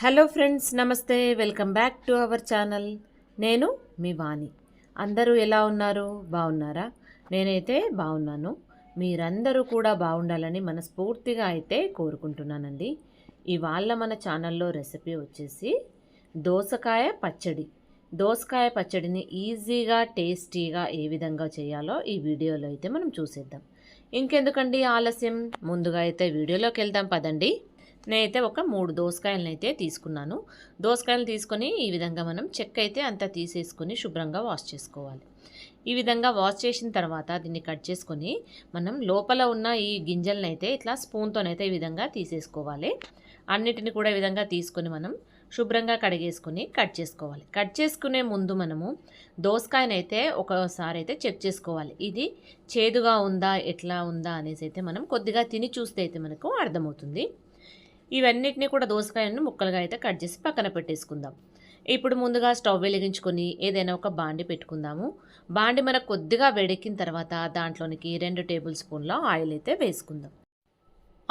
Hello friends నమస్తే. Welcome back to our channel. నేను మీ వాణి. అందరూ ఎలా ఉన్నారు? బాగున్నారా నేనైతే బాగున్నాను మీరందరూ కూడా బాగుండాలని మనస్ఫూర్తిగా అయితే కోరుకుంటున్నానండి. ఇవాళ మన ఛానల్లో రెసిపీ వచ్చేసి దోసకాయ పచ్చడి. దోసకాయ పచ్చడిని ఈజీగా టేస్టీగా ఏ విధంగా చేయాలో ఈ వీడియోలో అయితే మనం చూసేద్దాం. ఇంకెందుకండి ఆలస్యం? ముందుగా అయితే వీడియోలోకి వెళ్దాం. పదండి. నేనైతే ఒక మూడు దోసకాయలను అయితే తీసుకున్నాను. దోసకాయలు తీసుకొని ఈ విధంగా మనం చెక్క అయితే అంతా తీసేసుకొని శుభ్రంగా వాష్ చేసుకోవాలి. ఈ విధంగా వాష్ చేసిన తర్వాత దీన్ని కట్ చేసుకొని మనం లోపల ఉన్న ఈ గింజలను అయితే ఇట్లా స్పూన్తోనైతే ఈ విధంగా తీసేసుకోవాలి. అన్నిటిని కూడా ఈ విధంగా తీసుకొని మనం శుభ్రంగా కడిగేసుకొని కట్ చేసుకోవాలి. కట్ చేసుకునే ముందు మనము దోసకాయనైతే ఒకసారి అయితే చెక్ చేసుకోవాలి. ఇది చేదుగా ఉందా ఎట్లా ఉందా అనేసి అయితే మనం కొద్దిగా తిని చూస్తే అయితే మనకు అర్థమవుతుంది. ఇవన్నిటిని కూడా దోసకాయలను ముక్కలుగా అయితే కట్ చేసి పక్కన పెట్టేసుకుందాం. ఇప్పుడు ముందుగా స్టవ్ వెలిగించుకొని ఏదైనా ఒక బాండి పెట్టుకుందాము. బాండి మనకు కొద్దిగా వేడెక్కిన తర్వాత దాంట్లోనికి రెండు టేబుల్ స్పూన్ల ఆయిల్ అయితే వేసుకుందాం.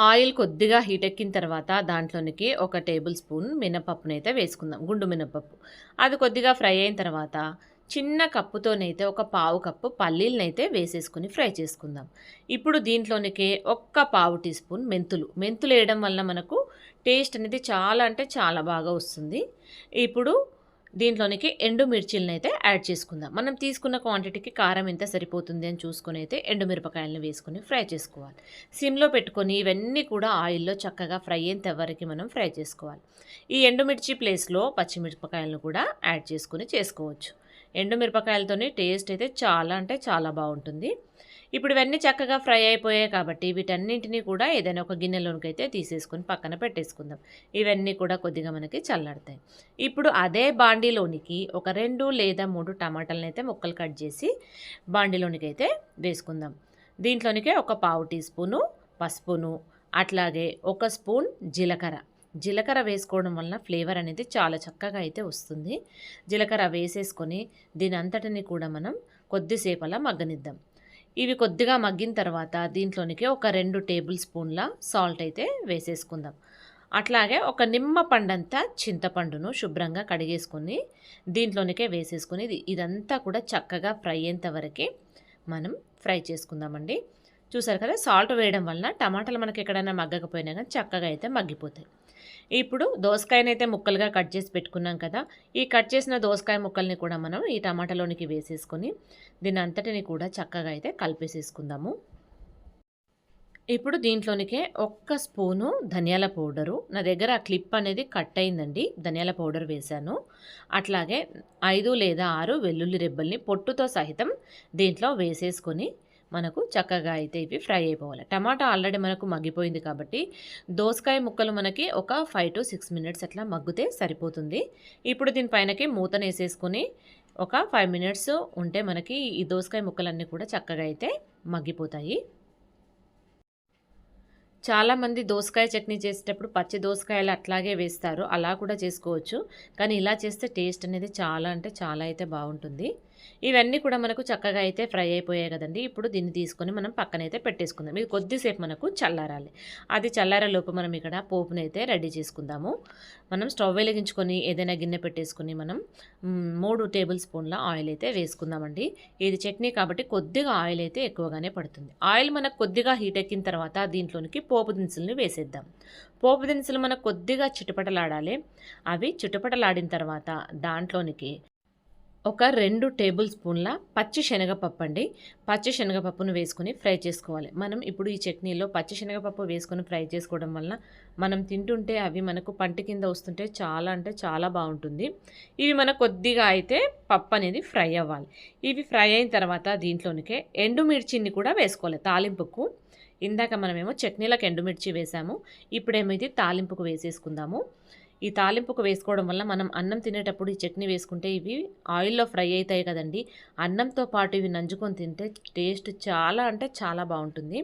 ఆయిల్ కొద్దిగా హీట్ ఎక్కిన తర్వాత దాంట్లోనికి ఒక టేబుల్ స్పూన్ మినపప్పునైతే వేసుకుందాం. గుండు మినపప్పు. అది కొద్దిగా ఫ్రై అయిన తర్వాత చిన్న కప్పుతోనైతే ఒక పావు కప్పు పల్లీలనైతే వేసేసుకుని ఫ్రై చేసుకుందాం. ఇప్పుడు దీంట్లోనికి ఒక్క పావు టీ స్పూన్ మెంతులు. మెంతులు వేయడం వల్ల మనకు టేస్ట్ అనేది చాలా అంటే చాలా బాగా వస్తుంది. ఇప్పుడు దీంట్లోనికి ఎండుమిర్చిలనైతే అయితే యాడ్ చేసుకుందాం. మనం తీసుకున్న క్వాంటిటీకి కారం ఎంత సరిపోతుంది అని చూసుకుని అయితే ఎండు మిరపకాయలను వేసుకొని ఫ్రై చేసుకోవాలి. సిమ్లో పెట్టుకొని ఇవన్నీ కూడా ఆయిల్లో చక్కగా ఫ్రై అయ్యేంత వరకు మనం ఫ్రై చేసుకోవాలి. ఈ ఎండుమిర్చి ప్లేస్లో పచ్చిమిరపకాయలను కూడా యాడ్ చేసుకొని చేసుకోవచ్చు. ఎండుమిరపకాయలతోని టేస్ట్ అయితే చాలా అంటే చాలా బాగుంటుంది. ఇప్పుడు ఇవన్నీ చక్కగా ఫ్రై అయిపోయాయి కాబట్టి వీటన్నింటినీ కూడా ఏదైనా ఒక గిన్నెలోనికి అయితే తీసేసుకొని పక్కన పెట్టేసుకుందాం. ఇవన్నీ కూడా కొద్దిగా మనకి చల్లారుతాయి. ఇప్పుడు అదే బాండీలోనికి ఒక రెండు లేదా మూడు టమాటాలను అయితే ముక్కలు కట్ చేసి బాండీలోనికి అయితే వేసుకుందాం. దీంట్లోనికే ఒక పావు టీ స్పూను పసుపును అట్లాగే ఒక స్పూన్ జీలకర్ర. జీలకర్ర వేసుకోవడం వలన ఫ్లేవర్ అనేది చాలా చక్కగా అయితే వస్తుంది. జీలకర్ర వేసేసుకొని దీని అంతటిని కూడా మనం కొద్దిసేపు అలా మగ్గనిద్దాం. ఇవి కొద్దిగా మగ్గిన తర్వాత దీంట్లోనికి ఒక రెండు టేబుల్ స్పూన్ల సాల్ట్ అయితే వేసేసుకుందాం. అట్లాగే ఒక నిమ్మ పండంతా చింతపండును శుభ్రంగా కడిగేసుకొని దీంట్లోనికే వేసేసుకొని ఇది ఇదంతా కూడా చక్కగా ఫ్రై అయ్యేంత వరకే మనం ఫ్రై చేసుకుందామండి. చూసారు కదా సాల్ట్ వేయడం వలన టమాటాలు మనకి ఎక్కడైనా మగ్గకపోయినా కానీ చక్కగా అయితే మగ్గిపోతాయి. ఇప్పుడు దోసకాయనైతే ముక్కలుగా కట్ చేసి పెట్టుకున్నాం కదా ఈ కట్ చేసిన దోసకాయ ముక్కల్ని కూడా మనం ఈ టమాటాలోనికి వేసేసుకొని దీని అంతటిని కూడా చక్కగా అయితే కలిపేసేసుకుందాము. ఇప్పుడు దీంట్లోనికే ఒక్క స్పూను ధనియాల పౌడరు. నా దగ్గర ఆ క్లిప్ అనేది కట్ అయిందండి ధనియాల పౌడర్ వేశాను. అట్లాగే ఐదు లేదా ఆరు వెల్లుల్లి రెబ్బల్ని పొట్టుతో సహితం దీంట్లో వేసేసుకొని మనకు చక్కగా అయితే ఇవి ఫ్రై అయిపోవాలి. టమాటా ఆల్రెడీ మనకు మగ్గిపోయింది కాబట్టి దోసకాయ ముక్కలు మనకి ఒక ఫైవ్ టు సిక్స్ మినిట్స్ అట్లా మగ్గితే సరిపోతుంది. ఇప్పుడు దీనిపైనకి మూతను వేసేసుకొని ఒక ఫైవ్ మినిట్స్ ఉంటే మనకి ఈ దోసకాయ ముక్కలన్నీ కూడా చక్కగా అయితే మగ్గిపోతాయి. చాలామంది దోసకాయ చట్నీ చేసేటప్పుడు పచ్చి దోసకాయలు అట్లాగే వేస్తారు. అలా కూడా చేసుకోవచ్చు. కానీ ఇలా చేస్తే టేస్ట్ అనేది చాలా అంటే చాలా అయితే బాగుంటుంది. ఇవన్నీ కూడా మనకు చక్కగా అయితే ఫ్రై అయిపోయాయి కదండి. ఇప్పుడు దీన్ని తీసుకొని మనం పక్కనైతే పెట్టేసుకుందాం. ఇది కొద్దిసేపు మనకు చల్లారాలి. అది చల్లారలోపు మనం ఇక్కడ పోపునైతే రెడీ చేసుకుందాము. మనం స్టవ్ వెలిగించుకొని ఏదైనా గిన్నె పెట్టేసుకొని మనం మూడు టేబుల్ స్పూన్ల ఆయిల్ అయితే వేసుకుందామండి. ఇది చట్నీ కాబట్టి కొద్దిగా ఆయిల్ అయితే ఎక్కువగానే పడుతుంది. ఆయిల్ మనకు కొద్దిగా హీట్ ఎక్కిన తర్వాత దీంట్లోనికి పోపు దినుసులను వేసేద్దాం. పోపు దినుసులు మనకు కొద్దిగా చిటపటలాడాలి. అవి చిటపటలాడిన తర్వాత దాంట్లోనికి ఒక రెండు టేబుల్ స్పూన్ల పచ్చి శనగపప్పు అండి. పచ్చి శనగపప్పును వేసుకొని ఫ్రై చేసుకోవాలి. మనం ఇప్పుడు ఈ చట్నీలో పచ్చి శనగపప్పు వేసుకొని ఫ్రై చేసుకోవడం వలన మనం తింటుంటే అవి మనకు పంట కింద వస్తుంటే చాలా అంటే చాలా బాగుంటుంది. ఇవి మన కొద్దిగా అయితే పప్పు అనేది ఫ్రై అవ్వాలి. ఇవి ఫ్రై అయిన తర్వాత దీంట్లోనికే ఎండుమిర్చిని కూడా వేసుకోవాలి తాలింపుకు. ఇందాక మనమేమో చట్నీలకు ఎండుమిర్చి వేసాము. ఇప్పుడేమో ఇది తాలింపుకు వేసేసుకుందాము. ఈ తాలింపుకు వేసుకోవడం వల్ల మనం అన్నం తినేటప్పుడు ఈ చట్నీ వేసుకుంటే ఇవి ఆయిల్లో ఫ్రై అవుతాయి కదండి. అన్నంతో పాటు ఇవి నంజుకొని తింటే టేస్ట్ చాలా అంటే చాలా బాగుంటుంది.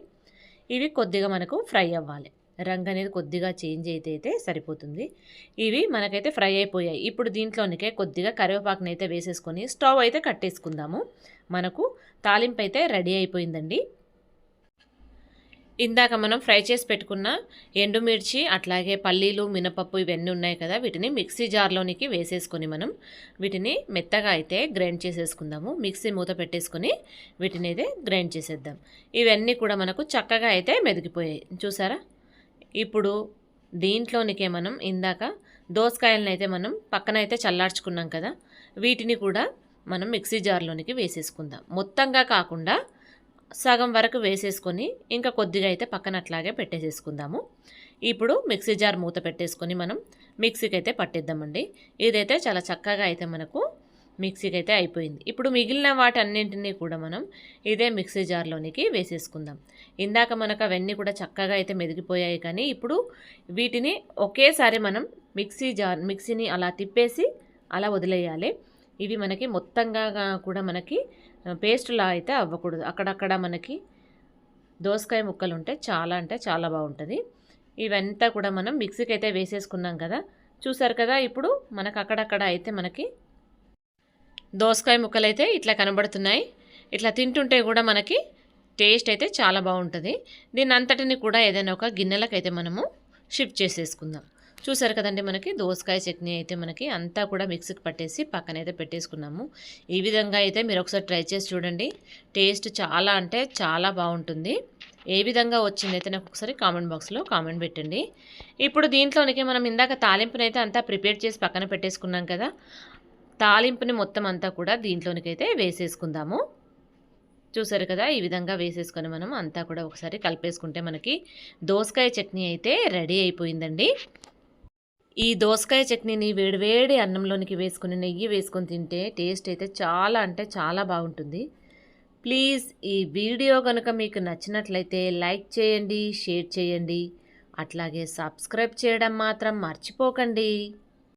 ఇవి కొద్దిగా మనకు ఫ్రై అవ్వాలి. రంగు అనేది కొద్దిగా చేంజ్ అయితే అయితే సరిపోతుంది. ఇవి మనకైతే ఫ్రై అయిపోయాయి. ఇప్పుడు దీంట్లోనికే కొద్దిగా కరివేపాకుని అయితే వేసేసుకొని స్టవ్ అయితే కట్టేసుకుందాము. మనకు తాలింపు అయితే రెడీ అయిపోయిందండి. ఇందాక మనం ఫ్రై చేసి పెట్టుకున్న ఎండుమిర్చి అట్లాగే పల్లీలు మినపప్పు ఇవన్నీ ఉన్నాయి కదా వీటిని మిక్సీ జార్లోనికి వేసేసుకొని మనం వీటిని మెత్తగా అయితే గ్రైండ్ చేసేసుకుందాము. మిక్సీ మూత పెట్టేసుకొని వీటిని అయితే గ్రైండ్ చేసేద్దాం. ఇవన్నీ కూడా మనకు చక్కగా అయితే మెదిగిపోయాయి. చూసారా? ఇప్పుడు దీంట్లోనికే మనం ఇందాక దోసకాయలను అయితే మనం పక్కన అయితే చల్లార్చుకున్నాం కదా వీటిని కూడా మనం మిక్సీ జార్లోనికి వేసేసుకుందాం. మొత్తంగా కాకుండా సగం వరకు వేసేసుకొని ఇంకా కొద్దిగా అయితే పక్కన అట్లాగే పెట్టేసేసుకుందాము. ఇప్పుడు మిక్సీ జార్ మూత పెట్టేసుకొని మనం మిక్సీకి అయితే పట్టిద్దామండి. ఇదైతే చాలా చక్కగా అయితే మనకు మిక్సీకి అయితే అయిపోయింది. ఇప్పుడు మిగిలిన వాటన్నింటినీ కూడా మనం ఇదే మిక్సీ జార్లోనికి వేసేసుకుందాం. ఇందాక మనకు అవన్నీ కూడా చక్కగా అయితే మెదిగిపోయాయి కానీ ఇప్పుడు వీటిని ఒకేసారి మనం మిక్సీ జార్ మిక్సీని అలా తిప్పేసి అలా వదిలేయాలి. ఇవి మనకి మొత్తంగా కూడా మనకి పేస్ట్లా అయితే అవ్వకూడదు. అక్కడక్కడ మనకి దోసకాయ ముక్కలు ఉంటే చాలా అంటే చాలా బాగుంటుంది. ఇవంతా కూడా మనం మిక్సీకి అయితే వేసేసుకున్నాం కదా. చూసారు కదా ఇప్పుడు మనకు అక్కడక్కడ అయితే మనకి దోసకాయ ముక్కలు అయితే ఇట్లా కనబడుతున్నాయి. ఇట్లా తింటుంటే కూడా మనకి టేస్ట్ అయితే చాలా బాగుంటుంది. దీని అంతటిని కూడా ఏదైనా ఒక గిన్నెలకైతే మనము షిఫ్ట్ చేసేసుకుందాం. చూసారు కదండి మనకి దోసకాయ చట్నీ అయితే మనకి అంతా కూడా మిక్సీకి పట్టేసి పక్కన అయితే పెట్టేసుకున్నాము. ఈ విధంగా అయితే మీరు ఒకసారి ట్రై చేసి చూడండి. టేస్ట్ చాలా అంటే చాలా బాగుంటుంది. ఏ విధంగా వచ్చింది అయితే నాకు ఒకసారి కామెంట్ బాక్స్లో కామెంట్ పెట్టండి. ఇప్పుడు దీంట్లోనికి మనం ఇందాక తాలింపునైతే అంతా ప్రిపేర్ చేసి పక్కన పెట్టేసుకున్నాం కదా తాలింపుని మొత్తం అంతా కూడా దీంట్లోనికైతే వేసేసుకుందాము. చూసారు కదా ఈ విధంగా వేసేసుకొని మనం అంతా కూడా ఒకసారి కలిపేసుకుంటే మనకి దోసకాయ చట్నీ అయితే రెడీ అయిపోయిందండి. ఈ దోసకాయ చట్నీని వేడివేడి అన్నంలోనికి వేసుకుని నెయ్యి వేసుకొని తింటే టేస్ట్ అయితే చాలా అంటే చాలా బాగుంటుంది. ప్లీజ్ ఈ వీడియో కనుక మీకు నచ్చినట్లయితే లైక్ చేయండి షేర్ చేయండి. అట్లాగే సబ్స్క్రైబ్ చేయడం మాత్రం మర్చిపోకండి.